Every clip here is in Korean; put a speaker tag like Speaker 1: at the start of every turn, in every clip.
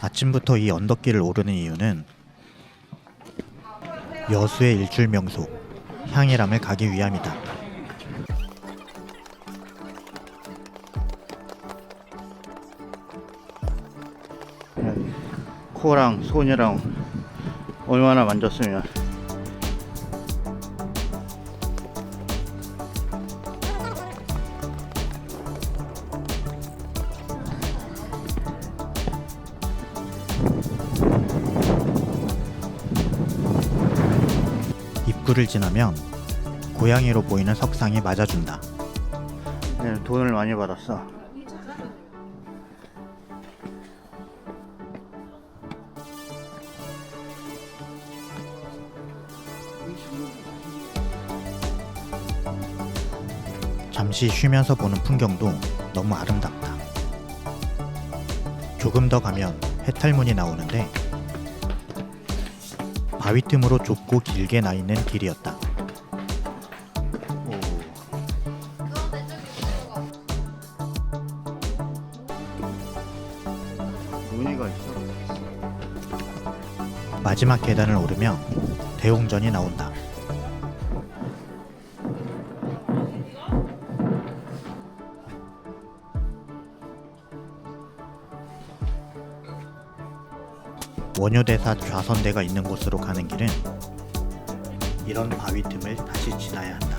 Speaker 1: 아침부터 이 언덕길을 오르는 이유는 여수의 일출 명소 향일암을 가기 위함이다.
Speaker 2: 코랑 손이랑 얼마나 만졌으면
Speaker 1: 입구를 지나면 고양이로 보이는 석상이 맞아준다.
Speaker 2: 네, 돈을 많이 받았어.
Speaker 1: 잠시 쉬면서 보는 풍경도 너무 아름답다. 조금 더 가면 해탈문이 나오는데 바위 틈으로 좁고 길게 나 있는 길이었다.
Speaker 2: 오. 무늬가 있어.
Speaker 1: 마지막 계단을 오르며 대웅전이 나온다. 원효대사 좌선대가 있는 곳으로 가는 길은 이런 바위 틈을 다시 지나야 한다.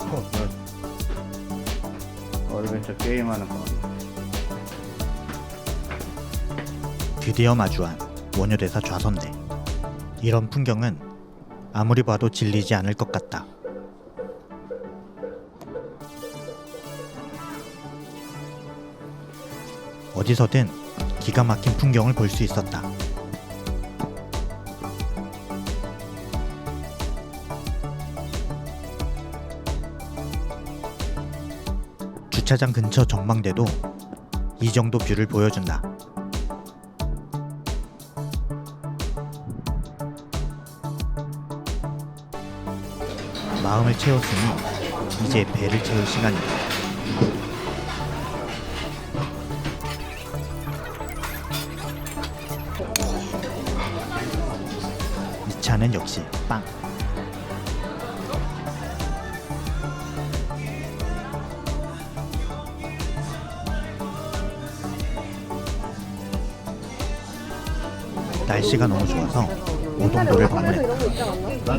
Speaker 2: 어, 나 어드벤처 게임하는 거.
Speaker 1: 드디어 마주한 원효대사 좌선대. 이런 풍경은 아무리 봐도 질리지 않을 것 같다. 어디서든 기가 막힌 풍경을 볼 수 있었다. 주차장 근처 전망대도 이 정도 뷰를 보여준다. 마음을 채웠으니 이제 배를 채울 시간이다. 이 차는 역시 빵. 날씨가 너무 좋아서 오동도를 방문했다.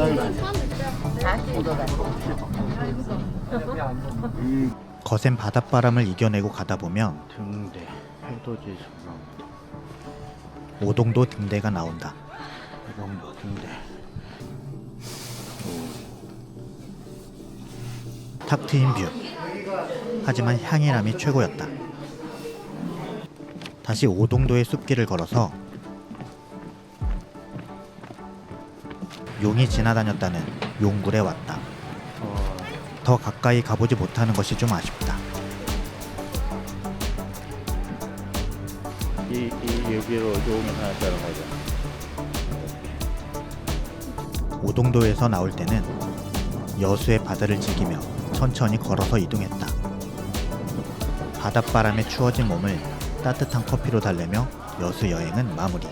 Speaker 1: 거센 바닷바람을 이겨내고 가다 보면
Speaker 2: 등대, 해돋이 전망,
Speaker 1: 오동도 등대가 나온다.
Speaker 2: 이동도 등대.
Speaker 1: 탁 트인 뷰. 하지만 향이람이 최고였다. 다시 오동도의 숲길을 걸어서 용이 지나다녔다는 용굴에 왔다.
Speaker 2: 어,
Speaker 1: 더 가까이 가보지 못하는 것이 좀 아쉽다.
Speaker 2: 이, 이 여기로 용이 하나 따라가자.
Speaker 1: 오동도에서 나올 때는 여수의 바다를 즐기며 천천히 걸어서 이동했다. 바닷바람에 추워진 몸을 따뜻한 커피로 달래며 여수 여행은 마무리.